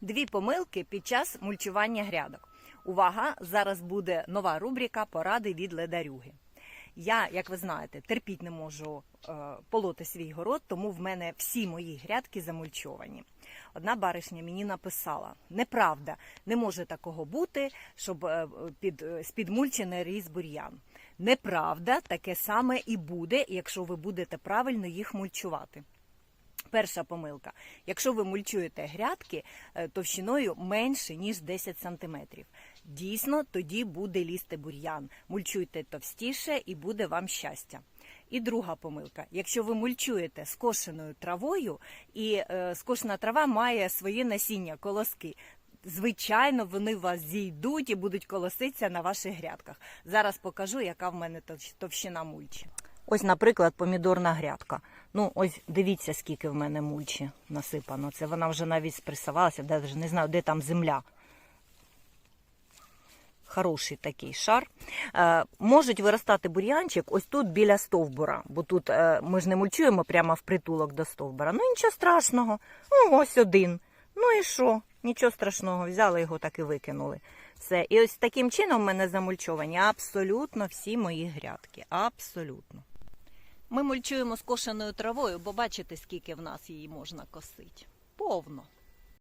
Дві помилки під час мульчування грядок. Увага! Зараз буде нова рубрика Поради від ледарюги. Я, як ви знаєте, терпіть не можу е, полоти свій город, тому в мене всі мої грядки замульчовані. Одна баришня мені написала: неправда, не може такого бути, щоб е, під, е, з-під мульчі не ріс бур'ян. Неправда, таке саме і буде, якщо ви будете правильно їх мульчувати. Перша помилка. Якщо ви мульчуєте грядки е, товщиною менше, ніж 10 см. Дійсно, тоді буде лізти бур'ян. Мульчуйте товстіше і буде вам щастя. І друга помилка. Якщо ви мульчуєте скошеною травою, і е, скошена трава має своє насіння, колоски. Звичайно, вони вас зійдуть і будуть колоситися на ваших грядках. Зараз покажу, яка в мене товщ- товщина мульчі. Ось, наприклад, помідорна грядка. Ну, ось дивіться, скільки в мене мульчі насипано. Це вона вже навіть спресувалася, навіть не знаю, де там земля. Хороший такий шар. Е, можуть виростати бур'янчик ось тут біля стовбура, бо тут е, ми ж не мульчуємо прямо в притулок до стовбура. Ну нічого страшного. О, ось один. Ну і що? Нічого страшного, взяли його так і викинули. Все. І ось таким чином в мене замульчовані абсолютно всі мої грядки. Абсолютно. Ми мульчуємо скошеною травою, бо бачите, скільки в нас її можна косити. Повно.